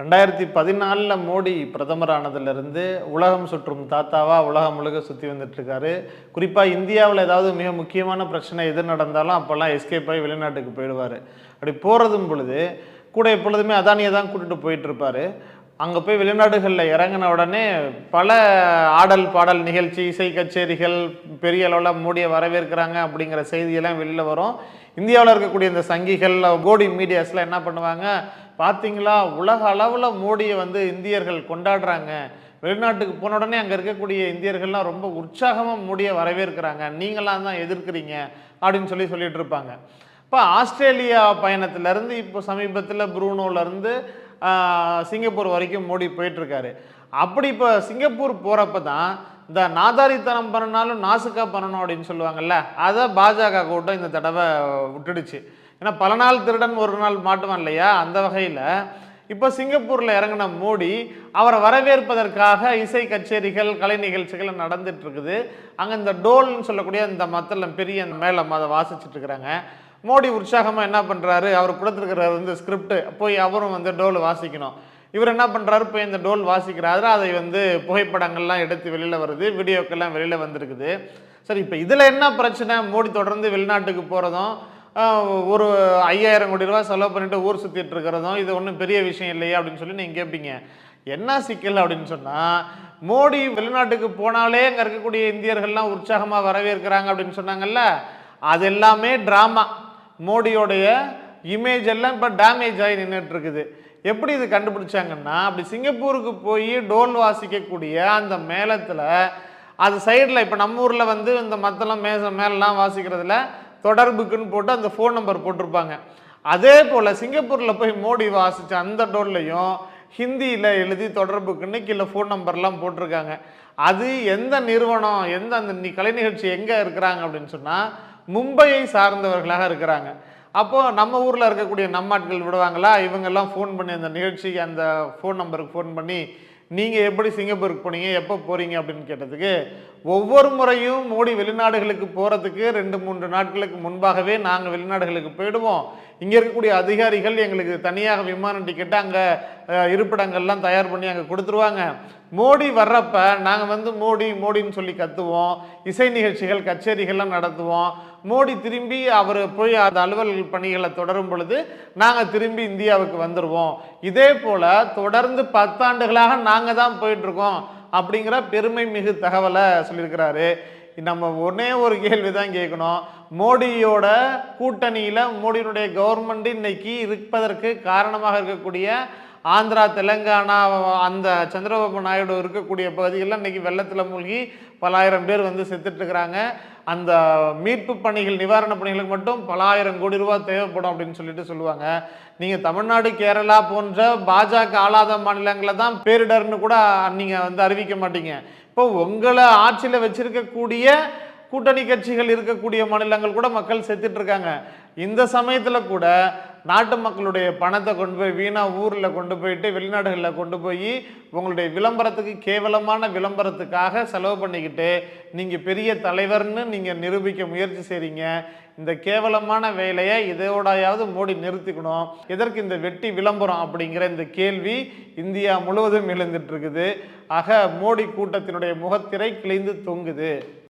ரெண்டாயிரத்தி பதினாலில் மோடி பிரதமரானதுலேருந்து உலகம் சுற்றும் தாத்தாவாக உலகம் முழுக்க சுற்றி வந்துட்டுருக்காரு. குறிப்பாக இந்தியாவில் ஏதாவது மிக முக்கியமான பிரச்சனை எது நடந்தாலும் அப்போல்லாம் எஸ்கேப் ஆகி வெளிநாட்டுக்கு போயிடுவார். அப்படி போகிறதும் பொழுது கூட எப்பொழுதுமே அதானியை தான் கூட்டிகிட்டு போயிட்டுருப்பாரு. அங்கே போய் வெளிநாடுகளில் இறங்கின உடனே பல ஆடல் பாடல் நிகழ்ச்சி இசை கச்சேரிகள் பெரிய அளவில் மோடியை வரவேற்கிறாங்க அப்படிங்கிற செய்தியெல்லாம் வெளியில் வரும். இந்தியாவில் இருக்கக்கூடிய இந்த சங்கிகள் கோடி மீடியாஸ்லாம் என்ன பண்ணுவாங்க? பார்த்தீங்களா? உலக அளவில் மோடியை வந்து இந்தியர்கள் கொண்டாடுறாங்க. வெளிநாட்டுக்கு போன உடனே அங்கே இருக்கக்கூடிய இந்தியர்கள்லாம் ரொம்ப உற்சாகமாக மோடியை வரவேற்கிறாங்க. நீங்களாம் தான் எதிர்க்கிறீங்க அப்படின்னு சொல்லி சொல்லிட்டு இருப்பாங்க. இப்போ ஆஸ்திரேலியா பயணத்திலேருந்து இப்போ சமீபத்தில் புரூனோலேருந்து சிங்கப்பூர் வரைக்கும் மோடி போயிட்டுருக்காரு. அப்படி இப்போ சிங்கப்பூர் போகிறப்ப தான் இந்த நாதாரித்தனம் பண்ணனாலும் நாசுக்கா பண்ணணும் அப்படின்னு சொல்லுவாங்கல்ல அதை பாஜக கூட்டம் இந்த தடவை விட்டுடுச்சு. ஏன்னா பல நாள் திருடன் ஒரு நாள் மாட்டுவான் இல்லையா? அந்த வகையில் இப்போ சிங்கப்பூரில் இறங்கின மோடி அவரை வரவேற்பதற்காக இசை கச்சேரிகள் கலை நிகழ்ச்சிகள் நடந்துட்டு இருக்குது அங்கே இந்த டோல்னு சொல்லக்கூடிய இந்த மத்தளம் பெரிய மேளம் அதை வாசிச்சுட்டு இருக்கிறாங்க மோடி உற்சாகமாக என்ன பண்ணுறாரு அவர் கொடுத்துருக்கிற வந்து ஸ்கிரிப்ட் போய் அவரும் வந்து டோல் வாசிக்கணும். இவர் என்ன பண்ணுறாரு போய் இந்த டோல் வாசிக்கிறாரு. அதை வந்து புகைப்படங்கள்லாம் எடுத்து வெளியில் வருது. வீடியோக்கெல்லாம் வெளியில் வந்திருக்குது. சரி இப்போ இதில் என்ன பிரச்சனை? மோடி தொடர்ந்து வெளிநாட்டுக்கு போகிறதும் ஒரு ஐயாயிரம் கோடி ரூபா செலவு பண்ணிட்டு ஊர் சுற்றிட்டு இருக்கிறதும் இது ஒன்றும் பெரிய விஷயம் இல்லையா அப்படின்னு சொல்லி நீங்கள் கேட்பீங்க என்ன சிக்கல் அப்படின்னு சொன்னால் மோடி வெளிநாட்டுக்கு போனாலே அங்கே இருக்கக்கூடிய இந்தியர்கள்லாம் உற்சாகமாக வரவேற்கிறாங்க அப்படின்னு சொன்னாங்கல்ல அது எல்லாமே ட்ராமா மோடியோடைய இமேஜ் எல்லாம் இப்போ டேமேஜ் ஆகி நின்றுட்டு இருக்குது. எப்படி இது கண்டுபிடிச்சாங்கன்னா அப்படி சிங்கப்பூருக்கு போய் டோல் வாசிக்கக்கூடிய அந்த மேளத்தில் அது சைடில் இப்போ நம்ம ஊரில் வந்து இந்த மத்தளம் மேச மேலாம் வாசிக்கிறதுல தொடர்புக்குன்னு போட்டு அந்த ஃபோன் நம்பர் போட்டிருப்பாங்க. அதே போல் சிங்கப்பூரில் போய் மோடி வாசித்த அந்த டோர்லையும் ஹிந்தியில் எழுதி தொடர்புக்குன்னு கீழே ஃபோன் நம்பர்லாம் போட்டிருக்காங்க. அது எந்த நிறுவனம் எந்த அந்த நீ கலை நிகழ்ச்சி எங்கே இருக்கிறாங்க அப்படின்னு சொன்னால் மும்பையை சார்ந்தவர்களாக இருக்கிறாங்க. அப்போது நம்ம ஊரில் இருக்கக்கூடிய நம்மாட்கள் விடுவாங்களா? இவங்கெல்லாம் ஃபோன் பண்ணி அந்த நிகழ்ச்சிக்கு அந்த ஃபோன் நம்பருக்கு ஃபோன் பண்ணி நீங்கள் எப்படி சிங்கப்பூருக்கு போனீங்க? எப்போ போகிறீங்க அப்படின்னு கேட்டதுக்கு ஒவ்வொரு முறையும் மோடி வெளிநாடுகளுக்கு போகிறதுக்கு ரெண்டு மூன்று நாட்களுக்கு முன்பாகவே நாங்கள் வெளிநாடுகளுக்கு போயிடுவோம். இங்கே இருக்கக்கூடிய அதிகாரிகள் எங்களுக்கு தனியாக விமான டிக்கெட்டு அங்கே இருப்பிடங்கள்லாம் தயார் பண்ணி அங்கே கொடுத்துருவாங்க. மோடி வர்றப்ப நாங்கள் வந்து மோடி மோடின்னு சொல்லி கத்துவோம். இசை நிகழ்ச்சிகள் கச்சேரிகள்லாம் நடத்துவோம். மோடி திரும்பி அவர் போய் அந்த அலுவல் பணிகளை தொடரும் பொழுது நாங்கள் திரும்பி இந்தியாவுக்கு வந்துடுவோம் இதே போல் தொடர்ந்து பத்தாண்டுகளாக நாங்கள் தான் போயிட்டுருக்கோம். அப்படிங்கிற பெருமை மிகு தகவலை சொல்லியிருக்கிறாரு. நம்ம ஒரே ஒரு கேள்வி தான் கேட்கணும். மோடியோட கூட்டணியில் மோடியினுடைய கவர்மெண்ட் இன்னைக்கு இருப்பதற்கு காரணமாக இருக்கக்கூடிய ஆந்திரா தெலுங்கானா அந்த சந்திரபாபு நாயுடு இருக்கக்கூடிய பகுதிகளில் இன்னைக்கு வெள்ளத்தில் மூழ்கி பலாயிரம் பேர் வந்து செத்துட்டு இருக்கிறாங்க. அந்த மீட்பு பணிகள் நிவாரண பணிகளுக்கு மட்டும் பலாயிரம் கோடி ரூபாய் தேவைப்படும் அப்படின்னு சொல்லிட்டு சொல்லுவாங்க. நீங்கள் தமிழ்நாடு கேரளா போன்ற பாஜக ஆளாத மாநிலங்களை தான் பேரிடர்னு கூட நீங்கள் வந்து அறிவிக்க மாட்டீங்க. இப்போ உங்களை ஆட்சியில் வச்சிருக்கக்கூடிய கூட்டணி கட்சிகள் இருக்கக்கூடிய மாநிலங்கள் கூட மக்கள் செத்துட்டு இருக்காங்க. இந்த சமயத்தில் கூட நாட்டு மக்களுடைய பணத்தை கொண்டு போய் வீணாக ஊரில் கொண்டு போயிட்டு வெளிநாடுகளில் கொண்டு போய் உங்களுடைய விளம்பரத்துக்கு கேவலமான விளம்பரத்துக்காக செலவு பண்ணிக்கிட்டு நீங்கள் பெரிய தலைவர்னு நீங்கள் நிரூபிக்க முயற்சி செய்கிறீங்க இந்த கேவலமான வேலையை இதோடையாவது மோடி நிறுத்திக்கணும். எதற்கு இந்த வெட்டி விளம்பரம் அப்படிங்கிற இந்த கேள்வி இந்தியா முழுவதும் எழுந்துட்டு இருக்குது. ஆக மோடி கூட்டத்தினுடைய முகத்திரை கிழிந்து தொங்குது.